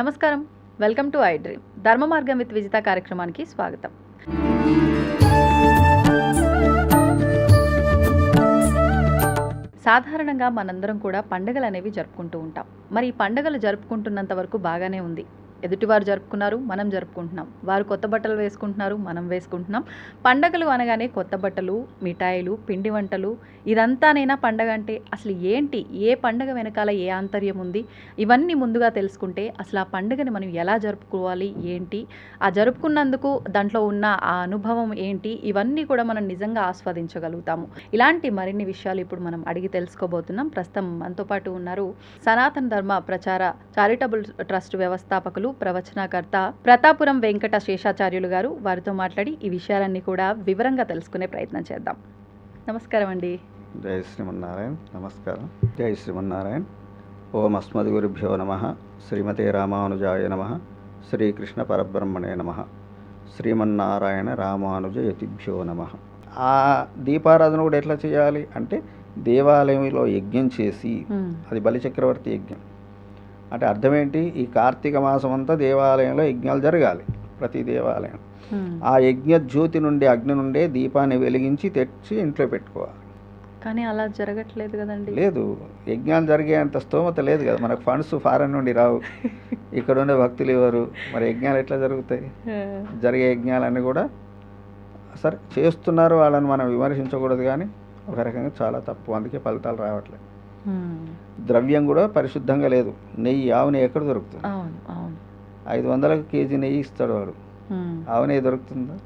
నమస్కారం. Welcome to iDream. ధర్మ మార్గం విత్ విజిత కార్యక్రమానికి స్వాగతం. సాధారణంగా మనందరం కూడా పండుగలు అనేవి జరుపుకుంటూ ఉంటాం. మరి ఈ పండుగలు జరుపుకుంటున్నంత వరకు బాగానే ఉంది. ఎదుటివారు జరుపుకున్నారు మనం జరుపుకుంటున్నాం. వారు కొత్త బట్టలు వేసుకుంటున్నారు మనం వేసుకుంటున్నాం. పండగలు అనగానే కొత్త బట్టలు మిఠాయిలు పిండి వంటలు ఇదంతానైనా పండగ అంటే అసలు ఏంటి? ఏ పండగ వెనకాల ఏ ఆంతర్యం ఉంది? ఇవన్నీ ముందుగా తెలుసుకుంటే అసలు ఆ పండుగని మనం ఎలా జరుపుకోవాలి? ఏంటి? ఆ జరుపుకున్నందుకు దాంట్లో ఉన్న ఆ అనుభవం ఏంటి? ఇవన్నీ కూడా మనం నిజంగా ఆస్వాదించగలుగుతాము. ఇలాంటి మరిన్ని విషయాలు ఇప్పుడు మనం అడిగి తెలుసుకోబోతున్నాం. ప్రస్తుతం మనతో పాటు ఉన్నారు సనాతన ధర్మ ప్రచార చారిటబుల్ ట్రస్ట్ వ్యవస్థాపకులు ప్రవచనకర్త ప్రతాపురం వెంకట శేషాచార్యులు గారు వారితో మాట్లాడి ఈ విషయాలన్నీ కూడా వివరంగా తెలుసుకునే ప్రయత్నం చేద్దాం. నమస్కారం అండి. జై శ్రీమన్నారాయణ. నమస్కారం. జై శ్రీమన్నారాయణ. ఓం అస్మద్గురుభ్యో నమ. శ్రీమతే రామానుజాయ నమ. శ్రీకృష్ణ పరబ్రహ్మణే నమ. శ్రీమన్నారాయణ రామానుజ యతిభ్యో నమ. ఆ దీపారాధన కూడా ఎట్లా చేయాలి అంటే దేవాలయంలో యజ్ఞం చేసి. అది బలిచక్రవర్తి యజ్ఞం. అంటే అర్థం ఏంటి ఈ కార్తీక మాసం అంతా దేవాలయంలో యజ్ఞాలు జరగాలి ప్రతి దేవాలయం. ఆ యజ్ఞ జ్యోతి నుండి అగ్ని నుండే దీపాన్ని వెలిగించి తెచ్చి ఇంట్లో పెట్టుకోవాలి. కానీ అలా జరగట్లేదు కదండి. లేదు. యజ్ఞాలు జరిగేంత స్తోమత లేదు కదా. మనకు ఫండ్స్ ఫారెన్ నుండి రావు. ఇక్కడ ఉండే భక్తులు ఎవరు? మరి యజ్ఞాలు ఎట్లా జరుగుతాయి? జరిగే యజ్ఞాలన్నీ కూడా సరే చేస్తున్నారు వాళ్ళని మనం విమర్శించకూడదు కానీ ఒక రకంగా చాలా తప్పు. అందుకే ఫలితాలు రావట్లేదు. ద్రవ్యం కూడా పరిశుద్ధంగా లేదు. నెయ్యి ఆవు నెయ్యి ఎక్కడ దొరుకుతుంది? ఐదు వందలకు కేజీ నెయ్యి ఇస్తాడు వాడు. ఆవు నెయ్యి దొరుకుతుందా?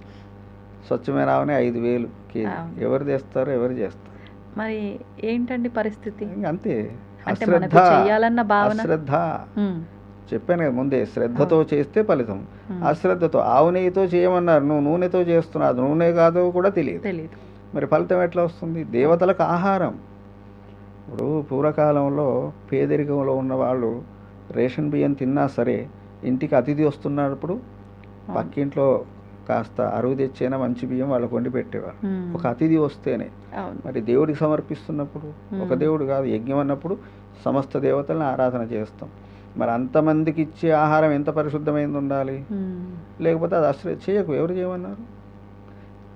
స్వచ్ఛమైన ఆవునే ఐదు వేలు కేజీ. ఎవరు చేస్తారు ఎవరు చేస్తారు? మరి ఏంటండి పరిస్థితి? అంతే. అశ్రద్ధ. చెయ్యాలన్న భావన? అశ్రద్ధ. మ్మ్. చెప్పాను కదా ముందే శ్రద్ధతో చేస్తే ఫలితం. అశ్రద్ధతో ఆవు నెయ్యితో చేయమన్నారు. నువ్వు నూనెతో చేస్తున్నావు. నూనె కాదో కూడా తెలియదు. మరి ఫలితం ఎట్లా వస్తుంది? దేవతలకు ఆహారం. ఇప్పుడు పూర్వకాలంలో పేదరికంలో ఉన్న వాళ్ళు రేషన్ బియ్యం తిన్నా సరే ఇంటికి అతిథి వస్తున్నప్పుడు పక్కింట్లో కాస్త అరువు తెచ్చైనా మంచి బియ్యం వాళ్ళకు వండి పెట్టేవారు. ఒక అతిథి వస్తేనే. మరి దేవుడికి సమర్పిస్తున్నప్పుడు ఒక. దేవుడు కాదు యజ్ఞం అన్నప్పుడు సమస్త దేవతలను ఆరాధన చేస్తాం. మరి అంతమందికి ఇచ్చే ఆహారం ఎంత పరిశుద్ధమైంది ఉండాలి. లేకపోతే అది అసలు చేయకు. ఎవరు చేయమన్నారు?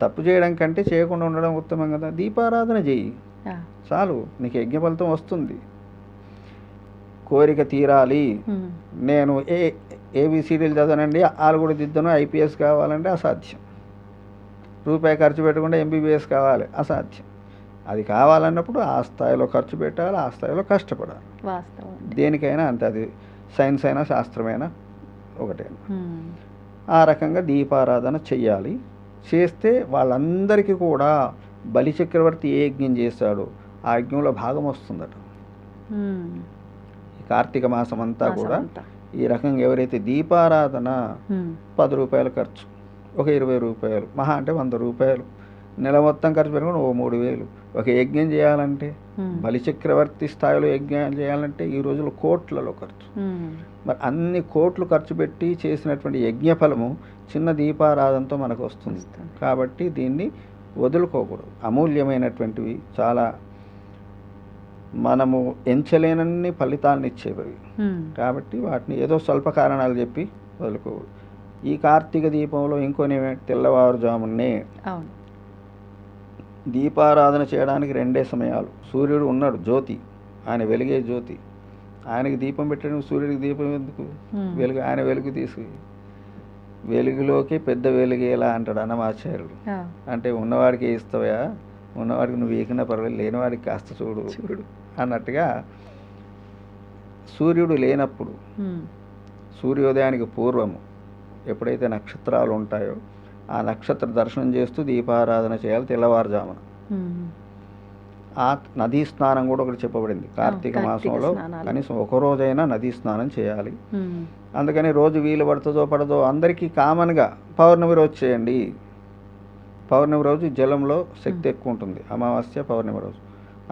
తప్పు చేయడం కంటే చేయకుండా ఉండడం ఉత్తమం కదా. దీపారాధన చెయ్యి యా. చాలు నీకు యజ్ఞ ఫలితం వస్తుంది. కోరిక తీరాలి. నేను ఏ ఏబిసిడీలు చదవనండి ఆలు కూడా దిద్దను ఐపీఎస్ కావాలంటే అసాధ్యం. రూపాయి ఖర్చు పెట్టకుండా ఎంబీబీఎస్ కావాలి అసాధ్యం. అది కావాలన్నప్పుడు ఆ స్థాయిలో ఖర్చు పెట్టాలి ఆ స్థాయిలో కష్టపడాలి. దేనికైనా అంతే అది సైన్స్ అయినా శాస్త్రమైనా ఒకటే. ఆ రకంగా దీపారాధన చెయ్యాలి. చేస్తే వాళ్ళందరికీ కూడా బలి చక్రవర్తి ఏ యజ్ఞం చేశాడో ఆ యజ్ఞంలో భాగం వస్తుందట కార్తీక మాసం అంతా కూడా. ఈ రకంగా ఎవరైతే దీపారాధన. పది రూపాయలు ఖర్చు ఒక ఇరవై రూపాయలు మహా అంటే వంద రూపాయలు నెల మొత్తం ఖర్చు పెట్టుకుని ఓ మూడు వేలు ఒక యజ్ఞం చేయాలంటే మ్మ్. బలి చక్రవర్తి స్థాయిలో యజ్ఞం చేయాలంటే ఈ రోజుల్లో కోట్లలో ఖర్చు. మరి అన్ని కోట్లు ఖర్చు పెట్టి చేసినటువంటి యజ్ఞ ఫలము చిన్న దీపారాధనతో మనకు వస్తుంది. కాబట్టి దీన్ని వదులుకోకూడదు. అమూల్యమైనటువంటివి చాలా మనము ఎంచలేనన్ని ఫలితాలను ఇచ్చేవి. కాబట్టి వాటిని ఏదో స్వల్ప కారణాలు చెప్పి వదులుకోకూడదు. ఈ కార్తీక దీపంలో ఇంకొని తెల్లవారుజామునే దీపారాధన చేయడానికి రెండే సమయాలు. సూర్యుడు ఉన్నాడు జ్యోతి. ఆయన వెలిగే జ్యోతి. ఆయనకి దీపం పెట్టడం సూర్యుడికి దీపం ఎందుకు. వెలుగు ఆయన వెలుగు తీసు వెలుగులోకి పెద్ద వెలుగేలా అంటాడు అన్నమాచార్యుడు. అంటే ఉన్నవాడికి ఇస్తావా ఉన్నవాడికి నువ్వు ఏకినా పర్వాలేదు లేనివాడికి కాస్త చూడు చూడు అన్నట్టుగా సూర్యుడు లేనప్పుడు. సూర్యోదయానికి పూర్వము ఎప్పుడైతే నక్షత్రాలు ఉంటాయో ఆ నక్షత్ర దర్శనం చేస్తూ దీపారాధన చేయాలి తెల్లవారుజామున. ఆ నదీ స్నానం కూడా ఒకటి చెప్పబడింది కార్తీక మాసంలో. కనీసం ఒక రోజైనా నదీ స్నానం చేయాలి. అందుకని రోజు వీలు పడుతుందో పడదో అందరికీ కామన్గా పౌర్ణమి రోజు చేయండి. పౌర్ణమి రోజు జలంలో శక్తి ఎక్కువ ఉంటుంది అమావాస్య పౌర్ణమి రోజు.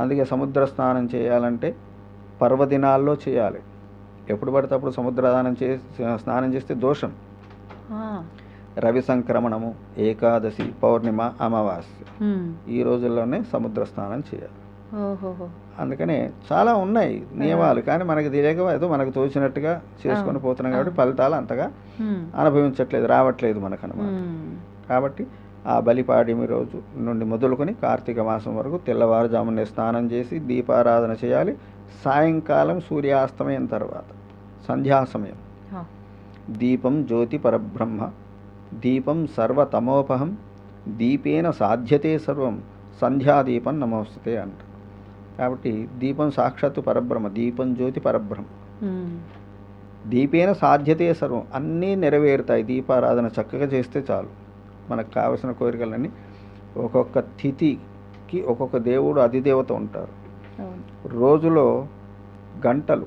అందుకే సముద్ర స్నానం చేయాలంటే పర్వదినాల్లో చేయాలి. ఎప్పుడు పడితే అప్పుడు సముద్రదానం చే స్నానం చేస్తే దోషం. రవి సంక్రమణము ఏకాదశి పౌర్ణిమ అమావాస్య. ఈ రోజుల్లోనే సముద్ర స్నానం చేయాలి. అందుకనే చాలా ఉన్నాయి నియమాలు కానీ మనకు తెలియక ఏదో మనకు తోచినట్టుగా చేసుకొని పోతున్నాం కాబట్టి. ఫలితాలు అంతగా అనుభవించట్లేదు రావట్లేదు మనకనమాట. ఉమ్, కాబట్టి ఆ బలిపాడ్యమి రోజు నుండి మొదలుకొని కార్తీక మాసం వరకు తెల్లవారుజామునే స్నానం చేసి దీపారాధన చేయాలి. సాయంకాలం సూర్యాస్తమయం తర్వాత సంధ్యా సమయం. దీపం జ్యోతి పరబ్రహ్మ దీపం సర్వతమోపహం దీపేన సాధ్యతే సర్వం సంధ్యాదీపం నమోస్తుతే అంట. కాబట్టి దీపం సాక్షాత్తు పరబ్రహ్మ దీపం జ్యోతి పరబ్రహ్మ. దీపేన సాధ్యతే సర్వం అన్నీ నెరవేరుతాయి. దీపారాధన చక్కగా చేస్తే చాలు. మనకు కావలసిన కోరికలన్నీ ఒక్కొక్క తిథికి ఒక్కొక్క దేవుడు అధిదేవత ఉంటారు. రోజులో గంటలు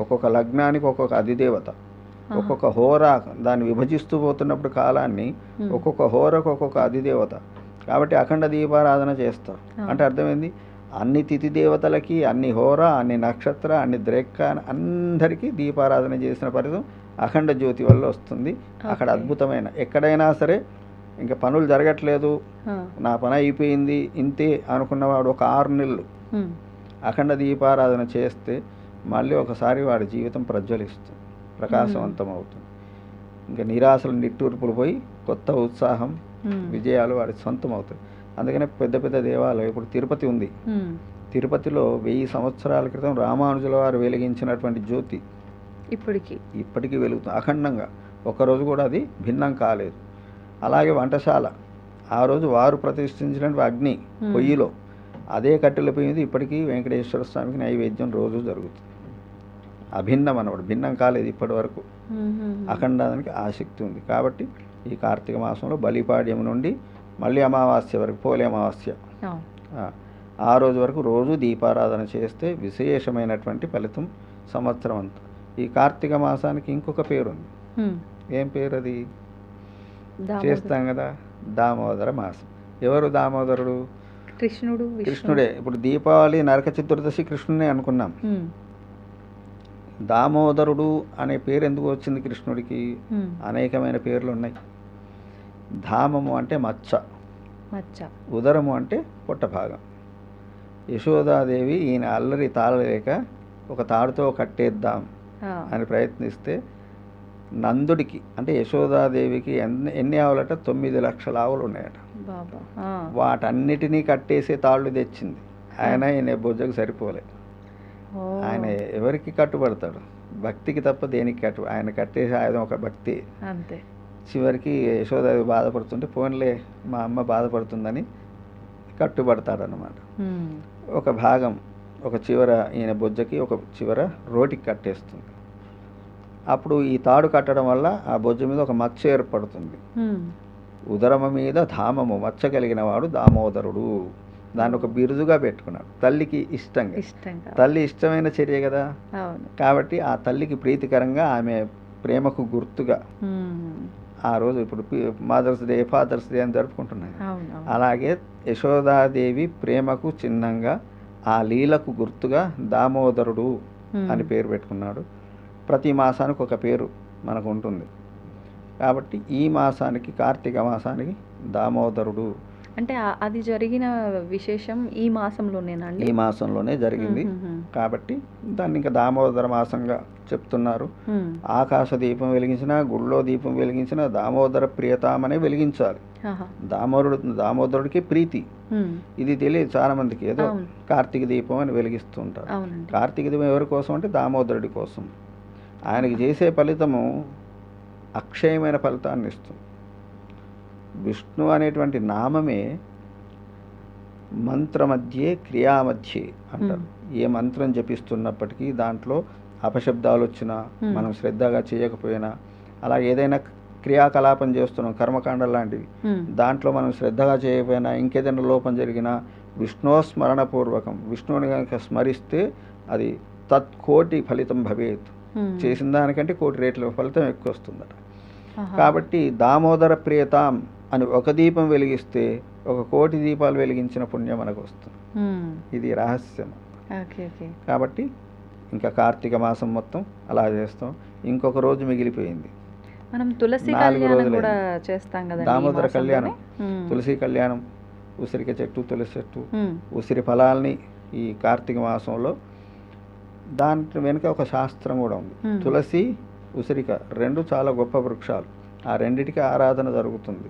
ఒక్కొక్క లగ్నానికి ఒక్కొక్క అధిదేవత. ఒక్కొక్క హోరా దాన్ని విభజిస్తూ పోతున్నప్పుడు కాలాన్ని ఒక్కొక్క హోరకు ఒక్కొక్క అధిదేవత. కాబట్టి అఖండ దీపారాధన చేస్తారు. అంటే అర్థమైంది? అన్ని తిథి దేవతలకి అన్ని హోర అన్ని నక్షత్ర అన్ని ద్రేక్క అందరికీ దీపారాధన చేసిన ఫలితం అఖండ జ్యోతి వల్ల వస్తుంది. అక్కడ. అద్భుతమైన ఎక్కడైనా సరే ఇంకా పనులు జరగట్లేదు. నా పని అయిపోయింది ఇంతే అనుకున్నవాడు ఒక ఆరు నెలలు అఖండ దీపారాధన చేస్తే మళ్ళీ ఒకసారి వాడి జీవితం ప్రజ్వలిస్తుంది ప్రకాశవంతం అవుతుంది ఇంకా నిరాశలు నిట్టూర్పులు పోయి కొత్త ఉత్సాహం విజయాలు వాడి సొంతం అవుతాయి అందుకనే పెద్ద పెద్ద దేవాలయం ఇప్పుడు తిరుపతి ఉంది. తిరుపతిలో వెయ్యి సంవత్సరాల క్రితం రామానుజుల వారు వెలిగించినటువంటి జ్యోతి ఇప్పటికి. ఇప్పటికీ వెలుగుతుంది అఖండంగా. ఒక్కరోజు కూడా అది భిన్నం కాలేదు. అలాగే వంటశాల ఆ రోజు వారు ప్రతిష్ఠించినటువంటి అగ్ని. పొయ్యిలో అదే కట్టెల పొయ్యి మీద ఇప్పటికీ వెంకటేశ్వర స్వామికి నైవేద్యం రోజు జరుగుతుంది. అభిన్నం అన్నమాట భిన్నం కాలేదు ఇప్పటి వరకు. అఖండానికి ఆసక్తి ఉంది. కాబట్టి ఈ కార్తీక మాసంలో బలిపాడ్యం నుండి మళ్ళీ అమావాస్య వరకు పోలే అమావాస్య. ఆ, రోజు వరకు రోజు దీపారాధన చేస్తే విశేషమైనటువంటి ఫలితం సంవత్సరం అంతా. ఈ కార్తీక మాసానికి ఇంకొక పేరు ఉంది ఉమ్, ఏం పేరు అది చేస్తాం కదా దామోదర మాసం. ఎవరు దామోదరుడు? కృష్ణుడు. కృష్ణుడే. ఇప్పుడు దీపావళి నరక చతుర్దశి కృష్ణుడే అనుకున్నాం. దామోదరుడు అనే పేరు ఎందుకు వచ్చింది కృష్ణుడికి? అనేకమైన పేర్లు ఉన్నాయి ధామము అంటే మచ్చ. మచ్చ. ఉదరము అంటే పొట్ట భాగం యశోదాదేవి ఈయన అల్లరి తాళలేక ఒక తాడుతో కట్టేద్దాం అని ప్రయత్నిస్తే నందుడికి అంటే యశోదాదేవికి ఎన్ని ఎన్ని ఆవులట? తొమ్మిది లక్షల ఆవులు ఉన్నాయట. వాటన్నిటినీ కట్టేసే తాళ్ళు తెచ్చింది. ఆయన ఈయన బొజ్జకు సరిపోలే. ఆయన ఎవరికి కట్టుబడతాడు? భక్తికి తప్ప దేనికి కట్టు ఆయన కట్టేసే ఆయుధం ఒక భక్తి. అంతే. చివరికి యశోదాదేవి బాధపడుతుంటే ఫోన్లే మా అమ్మ బాధపడుతుందని కట్టుబడతాడనమాట ఒక భాగం ఒక చివర ఈయన బొజ్జకి ఒక చివర రోటికి కట్టేస్తుంది. అప్పుడు ఈ తాడు కట్టడం వల్ల ఆ బొజ్జ మీద ఒక మచ్చ ఏర్పడుతుంది. ఉదరము మీద ధామము మచ్చ కలిగిన వాడు దామోదరుడు. దాన్ని ఒక బిరుదుగా పెట్టుకున్నాడు. తల్లికి ఇష్టంగా. ఇష్టంగా. తల్లి ఇష్టమైన చర్య కదా? కాబట్టి ఆ తల్లికి ప్రీతికరంగా ఆమె ప్రేమకు గుర్తుగా ఆ రోజు ఇప్పుడు మదర్స్ డే ఫాదర్స్ డే అని జరుపుకుంటున్నాం అవును అవును. అలాగే యశోదాదేవి ప్రేమకు చిహ్నంగా ఆ లీలకు గుర్తుగా దామోదరుడు అని పేరు పెట్టుకున్నాడు. ప్రతి మాసానికి ఒక పేరు మనకు ఉంటుంది. కాబట్టి ఈ మాసానికి కార్తీక మాసానికి దామోదరుడు అంటే అది జరిగిన విశేషం ఈ మాసంలోనేనండి? ఈ మాసంలోనే జరిగింది. కాబట్టి దాన్ని ఇంకా దామోదర మాసంగా చెప్తున్నారు. ఆకాశ దీపం వెలిగించిన గుళ్ళో దీపం వెలిగించిన దామోదర ప్రియతామనే వెలిగించాలి. దామోదరుడు దామోదరుడికి ప్రీతి. ఇది తెలియదు చాలా మందికి ఏదో. కార్తీక దీపం అని వెలిగిస్తూ ఉంటారు అవునండి. కార్తీక దీపం ఎవరి కోసం అంటే దామోదరుడి కోసం. ఆయనకి చేసే ఫలితము అక్షయమైన ఫలితాన్ని ఇస్తుంది. విష్ణు అనేటువంటి నామమే మంత్రమధ్యే క్రియామధ్యే అంటారు. ఏ మంత్రం జపిస్తున్నప్పటికీ దాంట్లో అపశబ్దాలు వచ్చినా. మనం శ్రద్ధగా చేయకపోయినా అలా ఏదైనా క్రియాకలాపం చేస్తున్నాం కర్మకాండ లాంటివి దాంట్లో మనం శ్రద్ధగా చేయకపోయినా ఇంకేదైనా లోపం జరిగినా విష్ణు స్మరణపూర్వకం విష్ణువుని కనుక స్మరిస్తే అది తత్కోటి ఫలితం భవేత్. చేసిన దానికంటే కోటి రేట్ల ఫలితం ఎక్కువ వస్తుందట కాబట్టి దామోదర ప్రియతాం అని ఒక దీపం వెలిగిస్తే ఒక కోటి దీపాలు వెలిగించిన పుణ్యం మనకు వస్తుంది ఇది రహస్యం. కాబట్టి ఇంకా కార్తీక మాసం మొత్తం అలా చేస్తాం. ఇంకొక రోజు మిగిలిపోయింది. మనం తులసి కళ్యాణం. కూడా చేస్తాం కదండి ఈ దామోదర? కళ్యాణం. తులసి కళ్యాణం ఉసిరిక చెట్టు తులసి చెట్టు ఉసిరి ఫలాల్ని ఈ కార్తీక మాసంలో దాంట్లో వెనుక ఒక శాస్త్రం కూడా ఉంది. తులసి ఉసిరిక రెండు చాలా గొప్ప వృక్షాలు. ఆ రెండిటికి ఆరాధన జరుగుతుంది.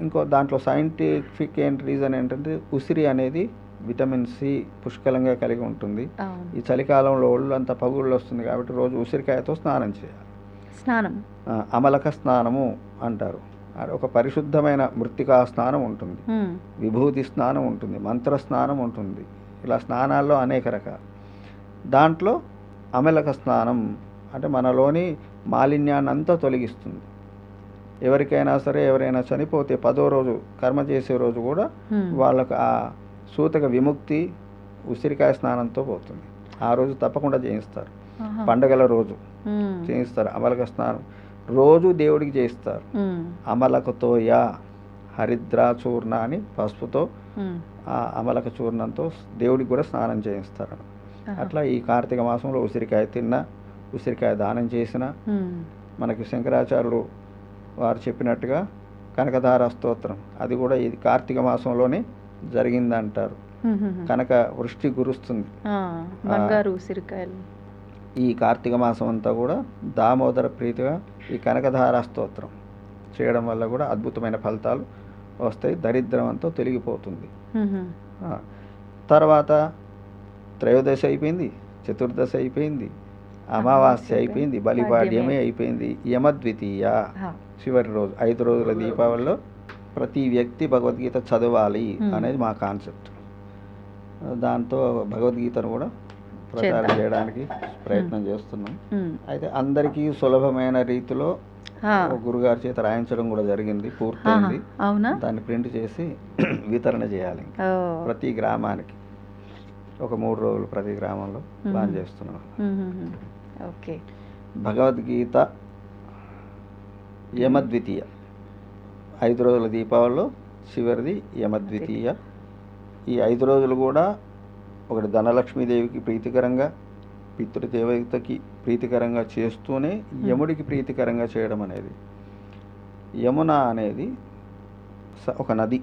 ఇంకో దాంట్లో సైంటిఫిక్ ఏంటి రీజన్ ఏంటంటే ఉసిరి అనేది విటమిన్ సి పుష్కలంగా కలిగి ఉంటుంది. ఈ చలికాలంలో ఒళ్ళు అంతా పగుళ్ళు వస్తుంది కాబట్టి రోజు ఉసిరికాయతో స్నానం చేయాలి. స్నానం. అమలక స్నానము అంటారు. ఒక పరిశుద్ధమైన మృత్తికా స్నానం ఉంటుంది. విభూతి స్నానం ఉంటుంది. మంత్ర స్నానం ఉంటుంది. ఇలా స్నానాల్లో అనేక రకాలు. దాంట్లో అమలక స్నానం అంటే మనలోని మాలిన్యాన్ని అంతా తొలగిస్తుంది ఎవరికైనా సరే ఎవరైనా చనిపోతే పదో రోజు కర్మ చేసే రోజు కూడా. వాళ్ళకు ఆ సూతక విముక్తి ఉసిరికాయ స్నానంతో పోతుంది ఆ రోజు తప్పకుండా చేయిస్తారు. పండగల రోజు చేయిస్తారు అమలక స్నానం రోజు దేవుడికి చేయిస్తారు అమలకతో యా హరిద్ర చూర్ణ అని పసుపుతో. ఆ అమలక చూర్ణంతో దేవుడికి కూడా స్నానం చేయిస్తారు. అట్లా ఈ కార్తీక మాసంలో ఉసిరికాయ తిన్నా ఉసిరికాయ దానం చేసిన మనకి శంకరాచార్యులు వారు చెప్పినట్టుగా కనకధార స్తోత్రం. అది కూడా ఇది కార్తీక మాసంలోనే జరిగిందంటారు. కనుక వృష్టి ఉసిరికాయలు. ఈ కార్తీక మాసం అంతా కూడా దామోదర ప్రీతిగా ఈ కనకధార స్తోత్రం చేయడం వల్ల కూడా అద్భుతమైన ఫలితాలు వస్తాయి. దరిద్రం అంతా తొలగిపోతుంది. తర్వాత త్రయోదశి అయిపోయింది చతుర్దశి అయిపోయింది అమావాస్య అయిపోయింది బలిపాడ్యమే అయిపోయింది యమద్వితీయ. చివరి రోజు ఐదు రోజుల దీపావళిలో ప్రతి వ్యక్తి భగవద్గీత చదవాలి. అనేది మా కాన్సెప్ట్. దాంతో భగవద్గీతను కూడా ప్రచారం. చేయడానికి ప్రయత్నం చేస్తున్నాం. అయితే అందరికీ సులభమైన రీతిలో గురుగారి చేత రాయించడం కూడా జరిగింది. పూర్తయింది. అవునా? దాన్ని ప్రింట్ చేసి వితరణ చేయాలి ప్రతి గ్రామానికి. ఒక మూడు రోజులు ప్రతి గ్రామంలో ప్లాన్ Hmm. చేస్తున్నాం. ఓకే. భగవద్గీత యమద్వితీయ. ఐదు రోజుల దీపావళిలో చివరిది యమద్వితీయ. ఈ ఐదు రోజులు కూడా ఒకటి ధనలక్ష్మీదేవికి ప్రీతికరంగా పితృదేవతకి ప్రీతికరంగా చేస్తూనే యముడికి ప్రీతికరంగా చేయడం అనేది. యమున అనేది ఒక నది.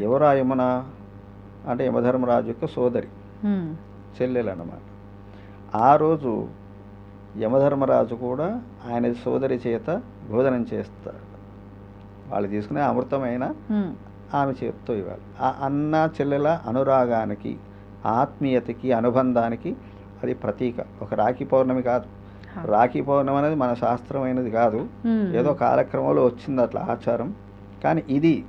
ఎవరు ఆ యమున? అంటే యమధర్మరాజు యొక్క సోదరి. చెల్లెలు అన్నమాట ఆ రోజు యమధర్మరాజు కూడా ఆయన సోదరి చేత భోజనం చేస్తాడు. వాళ్ళు తీసుకునే అమృతమైన. ఆమె చేతితో ఇవ్వాలి. ఆ అన్న చెల్లెల అనురాగానికి ఆత్మీయతకి అనుబంధానికి అది ప్రతీక. ఒక రాఖీ పౌర్ణమి కాదు. రాఖీ పౌర్ణమి అనేది మన శాస్త్రమైనది కాదు. ఏదో కాలక్రమంలో వచ్చింది అట్లా ఆచారం. కానీ ఇది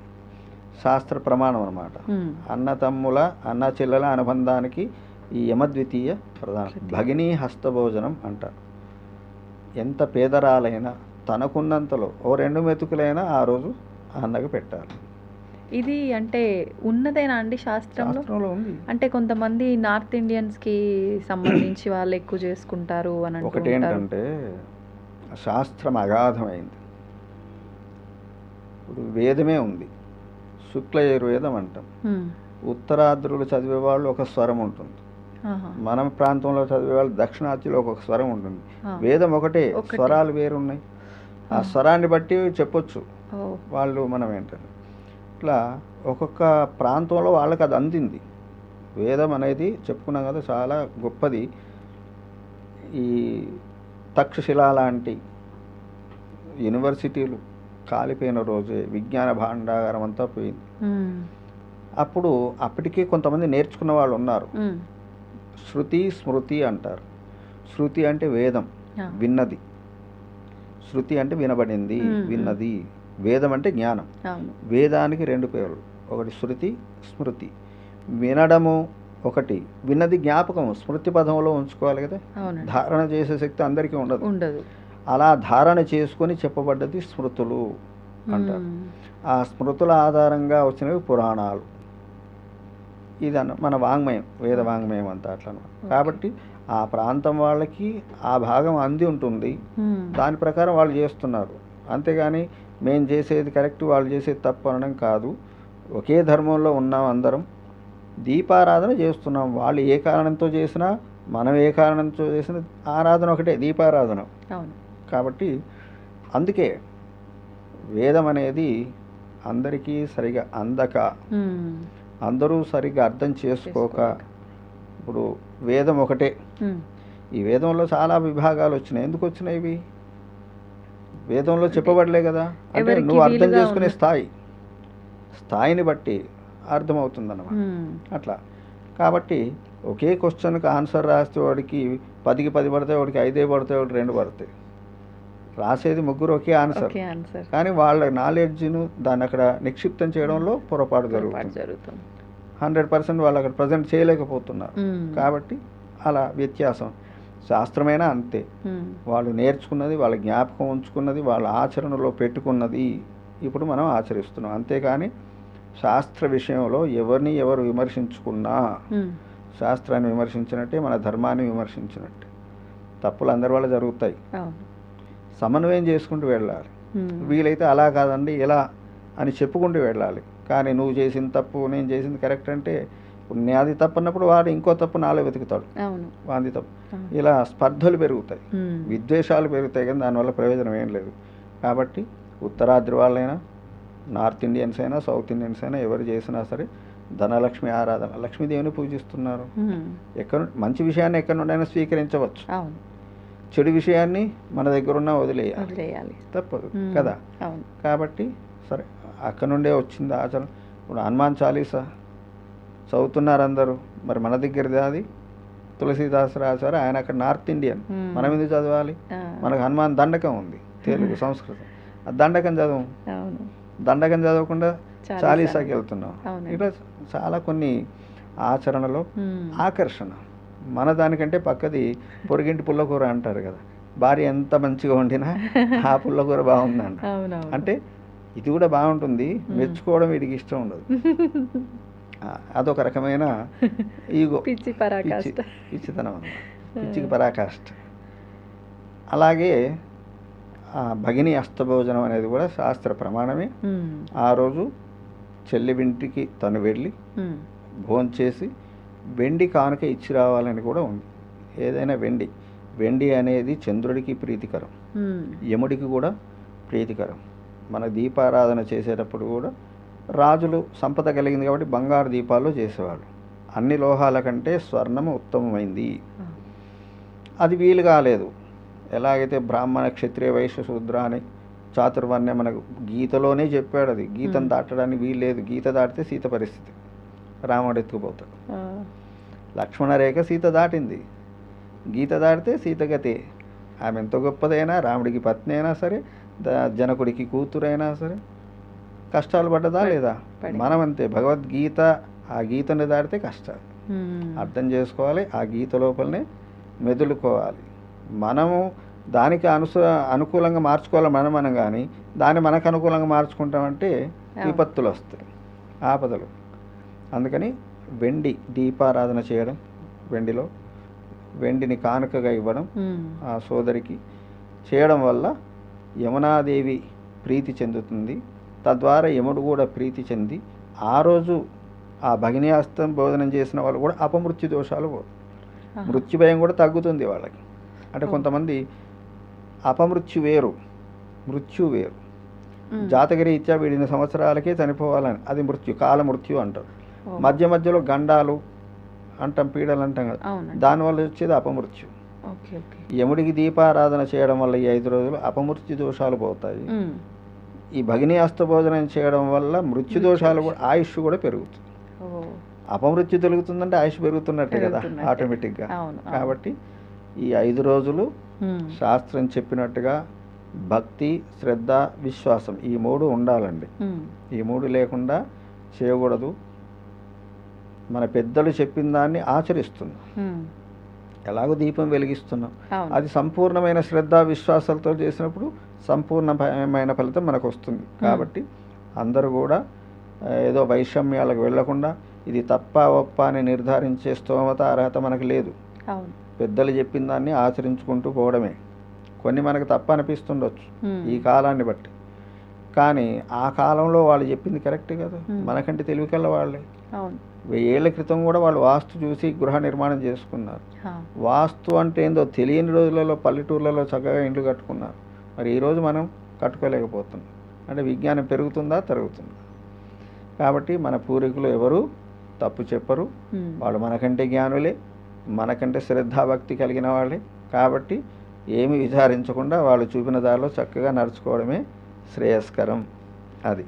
శాస్త్ర ప్రమాణం అన్నమాట. ఉమ్. అన్నతమ్ముల అన్న చెల్లెల అనుబంధానికి ఈ యమద్వితీయ ప్రధానం. భగినీ హస్తభోజనం అంటారు. ఎంత పేదరాలైనా తనకున్నంతలో ఓ రెండు మెతుకులైనా ఆ రోజు అన్నకు పెట్టాలి. ఇది అంటే ఉన్నదేనా అండి శాస్త్రంలో? ఉంది. అంటే కొంతమంది నార్త్ ఇండియన్స్కి సంబంధించి వాళ్ళు ఎక్కువ చేసుకుంటారు అని ఒకటి ఏంటంటే శాస్త్రం అగాధమైంది. ఇప్పుడు వేదమే ఉంది. శుక్ల యజుర్వేదం అంటాం ఉత్తరాద్రులు చదివే వాళ్ళు ఒక స్వరం ఉంటుంది. మన ప్రాంతంలో చదివే వాళ్ళు దక్షిణాదిలో ఒక స్వరం ఉంటుంది. వేదం ఒకటే. స్వరాలు వేరున్నాయి. ఆ ఆ. స్వరాన్ని బట్టి చెప్పొచ్చు. వాళ్ళు మనం ఏంటంటే ఇట్లా ఒక్కొక్క ప్రాంతంలో వాళ్ళకి అది అందింది. వేదం అనేది చెప్పుకున్నాం కదా చాలా గొప్పది. ఈ తక్షశిల లాంటి యూనివర్సిటీలు కాలిపోయిన రోజే విజ్ఞాన భాండాగారం అంతా పోయింది. అప్పుడు అప్పటికే కొంతమంది నేర్చుకున్న వాళ్ళు ఉన్నారు. శృతి స్మృతి అంటారు. శృతి అంటే వేదం విన్నది. శృతి అంటే వినబడింది. విన్నది. వేదం అంటే జ్ఞానం. వేదానికి రెండు పేర్లు ఒకటి శృతి స్మృతి. వినడము ఒకటి విన్నది జ్ఞాపకం స్మృతి పదంలో ఉంచుకోవాలి కదా? ధారణ చేసే శక్తి అందరికీ ఉండదు. ఉండదు. అలా ధారణ చేసుకొని చెప్పబడ్డది స్మృతులు అంటారు. ఆ స్మృతుల ఆధారంగా వచ్చినవి పురాణాలు. ఇదన్న మన వాంగ్మయం వేద వాంగ్మయం అంతా అట్లా కాబట్టి ఆ ప్రాంతం వాళ్ళకి ఆ భాగం అంది ఉంటుంది. ఉమ్, దాని ప్రకారం వాళ్ళు చేస్తున్నారు. అంతేగాని మేము చేసేది కరెక్ట్ వాళ్ళు చేసేది తప్పు అనడం కాదు. ఒకే ధర్మంలో ఉన్నాం అందరం. దీపారాధన చేస్తున్నాం. వాళ్ళు ఏ కారణంతో చేసినా మనం ఏ కారణంతో చేసిన ఆరాధన ఒకటే దీపారాధన. కాబట్టి అందుకే వేదం అనేది అందరికీ సరిగా అందక. ఉమ్, అందరూ సరిగ్గా అర్థం చేసుకోక. ఇప్పుడు వేదం ఒకటే. ఈ వేదంలో చాలా విభాగాలు వచ్చినాయి. ఎందుకు వచ్చినాయి ఇవి? వేదంలో చెప్పబడలే కదా. అంటే నువ్వు అర్థం చేసుకునే స్థాయి. స్థాయిని బట్టి అర్థమవుతుందన్నమాట. అట్లా. కాబట్టి ఒకే క్వశ్చన్కి ఆన్సర్ రాస్తే వాడికి పదికి పది పడతాయి వాడికి ఐదే పడతాయి వాడికి రెండు పడతాయి. రాసేది ముగ్గురు ఒకే ఆన్సర్. కానీ వాళ్ళ నాలెడ్జ్ను దాన్ని అక్కడ నిక్షిప్తం చేయడంలో పొరపాటు జరుగుతుంది. హండ్రెడ్ పర్సెంట్ వాళ్ళు అక్కడ ప్రజెంట్ చేయలేకపోతున్నారు. కాబట్టి అలా వ్యత్యాసం. శాస్త్రమైనా అంతే. వాళ్ళు నేర్చుకున్నది వాళ్ళ జ్ఞాపకం ఉంచుకున్నది వాళ్ళ ఆచరణలో పెట్టుకున్నది ఇప్పుడు మనం ఆచరిస్తున్నాం. అంతేకాని శాస్త్ర విషయంలో ఎవరిని ఎవరు విమర్శించుకున్నా శాస్త్రాన్ని విమర్శించినట్టే మన ధర్మాన్ని విమర్శించినట్టే. తప్పులు అందరి వల్ల జరుగుతాయి. సమన్వయం చేసుకుంటూ వెళ్ళాలి. వీలైతే అలా కాదండి ఇలా అని చెప్పుకుంటూ వెళ్ళాలి. కానీ నువ్వు చేసిన తప్పు నేను చేసింది కరెక్ట్ అంటే ఇప్పుడు నాది తప్పు అన్నప్పుడు వాడు ఇంకో తప్పు నాలో వెతుకుతాడు. వాంది తప్పు. ఇలా స్పర్ధలు పెరుగుతాయి. విద్వేషాలు పెరుగుతాయి కానీ దానివల్ల ప్రయోజనం ఏం లేదు. కాబట్టి ఉత్తరాద్రి వాళ్ళైనా నార్త్ ఇండియన్స్ అయినా సౌత్ ఇండియన్స్ అయినా ఎవరు చేసినా సరే ధనలక్ష్మి ఆరాధన లక్ష్మీదేవిని పూజిస్తున్నారు. ఎక్కడ మంచి విషయాన్ని ఎక్కడి నుండైనా స్వీకరించవచ్చు. చెడు విషయాన్ని మన దగ్గర ఉన్న వదిలేయాలి. తప్పదు కదా? కాబట్టి సరే అక్కడ నుండే వచ్చింది ఆచరణ. ఇప్పుడు హనుమాన్ చాలీసా? చదువుతున్నారు అందరూ మరి మన దగ్గరది అది? తులసీదాస్ రాశారు. ఆయన అక్కడ నార్త్ ఇండియన్. మనం ఎందుకు చదవాలి? మనకు హనుమాన్ దండకం ఉంది తెలుగు సంస్కృతం. ఆ దండకం చదవం. దండకం చదవకుండా చాలీసా. చాలీసాకి వెళ్తున్నాం. ఇట్లా చాలా కొన్ని ఆచరణలో ఆకర్షణ. మన దానికంటే పక్కది పొరిగింటి పుల్లకూర అంటారు కదా. భార్య ఎంత మంచిగా వండినా ఆ పుల్లకూర బాగుందంట. అంటే ఇది కూడా బాగుంటుంది. మెచ్చుకోవడం వీడికి ఇష్టం ఉండదు. అదొక రకమైన ఈగో. పిచ్చి పరాకాష్ట. పిచ్చి పిచ్చితనం పిచ్చికి పరాకాష్ట. అలాగే ఆ భగిని అస్తభోజనం అనేది కూడా శాస్త్ర ప్రమాణమే. ఆ రోజు చెల్లి ఇంటికి తను వెళ్ళి భోంచేసి వెండి కానుక ఇచ్చి రావాలని కూడా ఉంది. ఏదైనా వెండి. వెండి అనేది చంద్రుడికి ప్రీతికరం. యముడికి కూడా ప్రీతికరం. మన దీపారాధన చేసేటప్పుడు కూడా రాజులు సంపద కలిగింది కాబట్టి బంగారు దీపాల్లో చేసేవాళ్ళు. అన్ని లోహాల కంటే స్వర్ణము ఉత్తమమైంది. అది వీలు కాలేదు. ఎలాగైతే బ్రాహ్మణ క్షత్రియ వైశ్య శూద్ర అని చాతుర్వర్ణ్యం మనకు గీతలోనే చెప్పాడు అది. గీతను. దాటడానికి వీలు లేదు. గీత దాటితే సీత పరిస్థితి. రాముడు ఎత్తుకుపోతాడు. ఆ, లక్ష్మణ రేఖ సీత దాటింది. గీత దాటితే సీత గతే ఆమె ఎంత గొప్పదైనా రాముడికి పత్ని అయినా సరే జనకుడికి కూతురైనా సరే కష్టాలు పడ్డదా పడి- లేదా. మనం అంతే భగవద్గీత ఆ గీతను దాటితే కష్టాలు. అర్థం చేసుకోవాలి ఆ గీత లోపలనే మెదులుకోవాలి. మనము దానికి అనుస అనుకూలంగా మార్చుకోవాలి మనం మనం కానీ దాన్ని మనకు అనుకూలంగా మార్చుకుంటామంటే. విపత్తులు వస్తాయి ఆపదలు. అందుకని వెండి దీపారాధన చేయడం వెండిలో. వెండిని కానుకగా ఇవ్వడం ఆ సోదరికి. చేయడం వల్ల యమునాదేవి ప్రీతి చెందుతుంది. తద్వారా యముడు కూడా ప్రీతి చెంది ఆ రోజు ఆ భగినియాస్తం భోజనం చేసిన వాళ్ళు కూడా అపమృత్యు దోషాలు. మృత్యు భయం కూడా తగ్గుతుంది వాళ్ళకి. అంటే. కొంతమంది అపమృత్యు వేరు మృత్యు వేరు. జాతకరీత్యా వీడిన సంవత్సరాలకే చనిపోవాలని అది మృత్యు కాల మృత్యు అంటారు. మధ్య మధ్యలో గండాలు అంటాం పీడలు అంటాం కదా. దానివల్ల వచ్చేది అపమృత్యు. యముడికి దీపారాధన చేయడం వల్ల ఈ ఐదు రోజులు అపమృత్యు దోషాలు పోతాయి. ఈ భగిని అస్తభోజనం చేయడం వల్ల మృత్యు దోషాలు కూడా ఆయుష్ కూడా పెరుగుతుంది. అపమృత్యు తొలుగుతుందంటే ఆయుష్ పెరుగుతున్నట్టే కదా. ఆటోమేటిక్గా. కాబట్టి ఈ ఐదు రోజులు శాస్త్రం చెప్పినట్టుగా భక్తి శ్రద్ధ విశ్వాసం ఈ మూడు ఉండాలండి. ఈ మూడు లేకుండా చేయకూడదు. మన పెద్దలు చెప్పిన దాన్ని ఆచరిస్తున్నాం ఉమ్, ఎలాగో దీపం వెలిగిస్తున్నాం. అది సంపూర్ణమైన శ్రద్ధ విశ్వాసాలతో చేసినప్పుడు సంపూర్ణమైన ఫలితం మనకు వస్తుంది కాబట్టి అందరూ కూడా ఏదో వైషమ్యాలకు వెళ్ళకుండా ఇది తప్ప ఒప్ప అని నిర్ధారించే స్తోమత అర్హత మనకు లేదు. పెద్దలు చెప్పిన దాన్ని ఆచరించుకుంటూ పోవడమే. కొన్ని మనకు తప్ప అనిపిస్తుండొచ్చు ఈ కాలాన్ని బట్టి. కానీ ఆ కాలంలో వాళ్ళు చెప్పింది కరెక్టే కదా. మనకంటే తెలివికల్ల వాళ్ళే. వెయ్యేళ్ళ క్రితం కూడా వాళ్ళు వాస్తు చూసి గృహ నిర్మాణం చేసుకున్నారు. వాస్తు అంటే ఏందో తెలియని రోజులలో పల్లెటూర్లలో చక్కగా ఇండ్లు కట్టుకున్నారు. మరి ఈరోజు మనం కట్టుకోలేకపోతున్నాం. అంటే విజ్ఞానం పెరుగుతుందా తరుగుతుందా? కాబట్టి మన పూర్వీకులు ఎవరు? తప్పు చెప్పరు. వాళ్ళు మనకంటే జ్ఞానులే మనకంటే శ్రద్ధాభక్తి కలిగిన వాళ్ళే. కాబట్టి ఏమి విచారించకుండా వాళ్ళు చూపిన దారిలో చక్కగా నడుచుకోవడమే శ్రేయస్కరం. అది.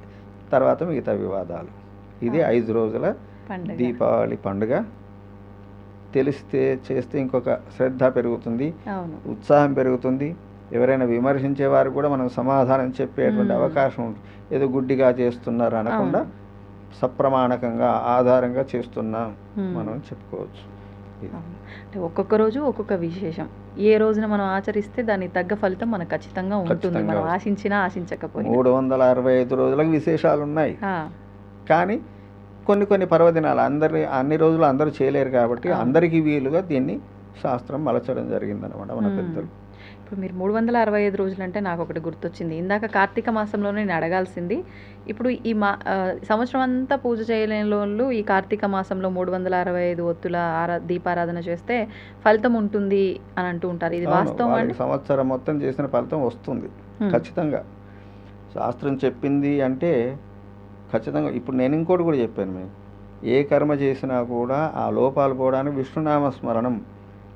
తర్వాత మిగతా వివాదాలు. ఇది. ఐదు రోజుల దీపావళి పండుగ తెలిస్తే చేస్తే ఇంకొక శ్రద్ధ పెరుగుతుంది ఉత్సాహం పెరుగుతుంది ఎవరైనా విమర్శించే వారు కూడా మనం సమాధానం చెప్పేటువంటి. అవకాశం ఉంటుంది ఏదో గుడ్డిగా చేస్తున్నారు అనకుండా. సప్రమాణకంగా ఆధారంగా చేస్తున్నాం. మనం చెప్పుకోవచ్చు. అంటే ఒక్కొక్క రోజు ఒక్కొక్క విశేషం ఏ రోజున మనం ఆచరిస్తే దానికి తగ్గ ఫలితం మనకు ఖచ్చితంగా ఉంటుంది మనం. ఆశించినా ఆశించకపోయినా మూడు వందల అరవై ఐదు రోజులకు విశేషాలు ఉన్నాయి కానీ కొన్ని కొన్ని పర్వదినాలు అందరి అన్ని రోజులు అందరూ చేయలేరు కాబట్టి. అందరికీ వీలుగా దీన్ని శాస్త్రం మలచడం జరిగిందనమాట మన. పెద్దలు ఇప్పుడు మీరు మూడు వందల అరవై ఐదు రోజులు అంటే నాకు ఒకటి గుర్తొచ్చింది ఇందాక కార్తీక మాసంలోనే నేను అడగాల్సింది ఇప్పుడు ఈ మా సంవత్సరం అంతా పూజ చేయలేని వాళ్ళు ఈ కార్తీక మాసంలో మూడు వందల అరవై ఐదు ఒత్తుల ఆరా దీపారాధన చేస్తే ఫలితం ఉంటుంది అని అంటూ ఉంటారు ఇది వాస్తవం సంవత్సరం మొత్తం చేసిన ఫలితం వస్తుంది. ఖచ్చితంగా శాస్త్రం చెప్పింది అంటే ఖచ్చితంగా. ఇప్పుడు నేను ఇంకోటి కూడా చెప్పాను మీకు. ఏ కర్మ చేసినా కూడా ఆ లోపాలు పోవడానికి విష్ణునామ స్మరణం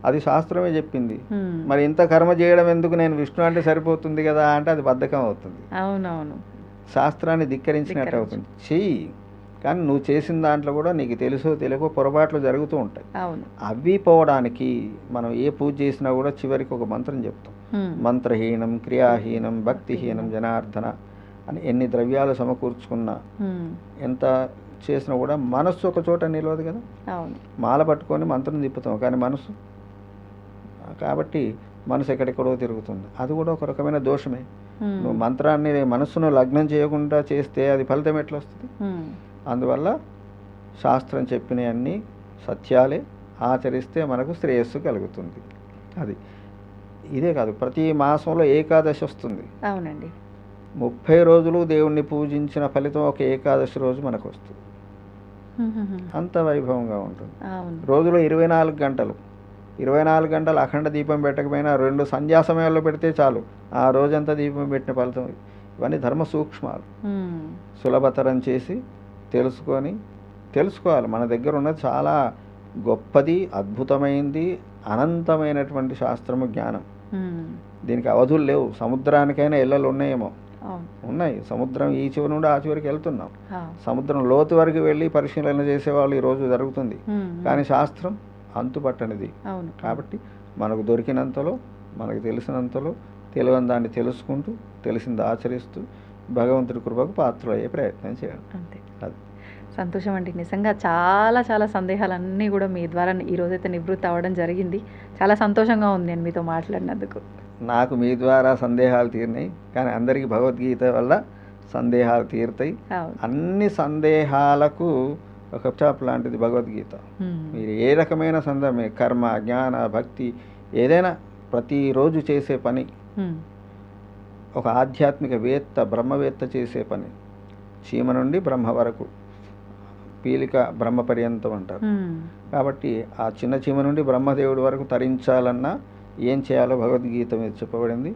అది శాస్త్రమే చెప్పింది. మరి ఇంత కర్మ చేయడం ఎందుకు నేను విష్ణు అంటే సరిపోతుంది కదా అంటే అది బద్ధకం అవుతుంది. అవునవును. శాస్త్రాన్ని ధిక్కరించినట్టు ధిక్కరించు. అవుతుంది. చెయ్యి. కానీ నువ్వు చేసిన దాంట్లో కూడా నీకు తెలుసో తెలియకో పొరపాట్లు జరుగుతూ ఉంటాయి. అవి పోవడానికి మనం ఏ పూజ చేసినా కూడా చివరికి ఒక మంత్రం చెప్తాం. మంత్రహీనం క్రియాహీనం భక్తిహీనం. జనార్దన. అని ఎన్ని ద్రవ్యాలు సమకూర్చుకున్నా. ఎంత చేసినా కూడా మనస్సు ఒక చోట నిలవదు కదా? మాల పట్టుకొని మంత్రం తిప్పుతాం కానీ మనసు కాబట్టి మనసు ఎక్కడెక్కడో తిరుగుతుంది. అది కూడా ఒక రకమైన దోషమే. నువ్వు మంత్రాన్ని మనస్సును లగ్నం చేయకుండా చేస్తే అది ఫలితం ఎట్లా వస్తుంది. అందువల్ల శాస్త్రం చెప్పినవన్నీ సత్యాలే ఆచరిస్తే మనకు శ్రేయస్సు కలుగుతుంది. అది. ఇదే కాదు ప్రతి మాసంలో ఏకాదశి వస్తుంది. అవునండి. ముప్పై రోజులు దేవుణ్ణి పూజించిన ఫలితం ఒక ఏకాదశి రోజు మనకు వస్తుంది. అంత వైభవంగా ఉంటుంది. రోజులో ఇరవై నాలుగు గంటలు. ఇరవై నాలుగు గంటలు అఖండ దీపం పెట్టకపోయినా రెండు సంధ్యా సమయంలో పెడితే చాలు. ఆ రోజంతా దీపం పెట్టిన ఫలితం ఇవన్నీ ధర్మ సూక్ష్మాలు. సులభతరం చేసి తెలుసుకొని తెలుసుకోవాలి. మన దగ్గర ఉన్నది చాలా గొప్పది అద్భుతమైంది అనంతమైనటువంటి శాస్త్రము జ్ఞానం. దీనికి అవధులు లేవు. సముద్రానికైనా ఇళ్ళలు ఉన్నాయేమో. ఉన్నాయి. సముద్రం ఈ చివరి నుండి ఆ చివరికి వెళ్తున్నాం. సముద్రం లోతు వరకు వెళ్ళి పరిశీలన చేసేవాళ్ళు ఈరోజు జరుగుతుంది. కానీ శాస్త్రం అంతుపట్టనిది. కాబట్టి మనకు దొరికినంతలో మనకు తెలిసినంతలో తెలియని దాన్ని తెలుసుకుంటూ తెలిసింది ఆచరిస్తూ భగవంతుడి కృపకు పాత్రలు అయ్యే ప్రయత్నం చేయాలి. అంతే. అది. సంతోషం అండి. నిజంగా చాలా చాలా సందేహాలన్నీ కూడా మీ ద్వారా ఈ రోజైతే నివృత్తి అవ్వడం జరిగింది. చాలా సంతోషంగా ఉంది నేను మీతో మాట్లాడినందుకు. నాకు మీ ద్వారా సందేహాలు తీరినాయి కానీ అందరికీ భగవద్గీత వల్ల సందేహాలు తీరుతాయి అన్ని సందేహాలకు ఒక చాప్ లాంటిది భగవద్గీత. మీరు ఏ రకమైన సందేహం కర్మ జ్ఞాన భక్తి ఏదైనా ప్రతిరోజు చేసే పని. ఒక ఆధ్యాత్మిక వేత్త బ్రహ్మవేత్త చేసే పని చీమ నుండి బ్రహ్మ వరకు పీలిక బ్రహ్మ పర్యంతం అంటారు. కాబట్టి ఆ చిన్న చీమ నుండి బ్రహ్మదేవుడి వరకు తరించాలన్నా ఏం చేయాలో భగవద్గీత మీద చెప్పబడింది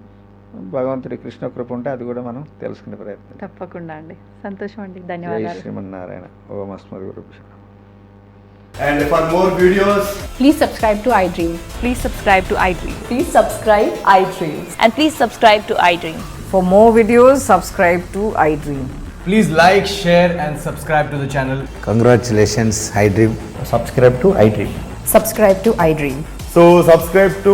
భగవంతుడి కృష్ణ కృప ఉంటే అది కూడా మనం తెలుసుకునే ప్రయత్నం తప్పకుండా అండి సంతోషం అండి ధన్యవాదాలు శ్రీమన్నారాయణ ఓం అస్మద్ గురు And for more videos, Please subscribe to iDream. Please subscribe to iDream. Please subscribe iDream. And please subscribe to iDream. For more videos, subscribe to iDream. please like, share, and subscribe to the channel. Congratulations, iDream. Subscribe to iDream. Subscribe to iDream. So, subscribe to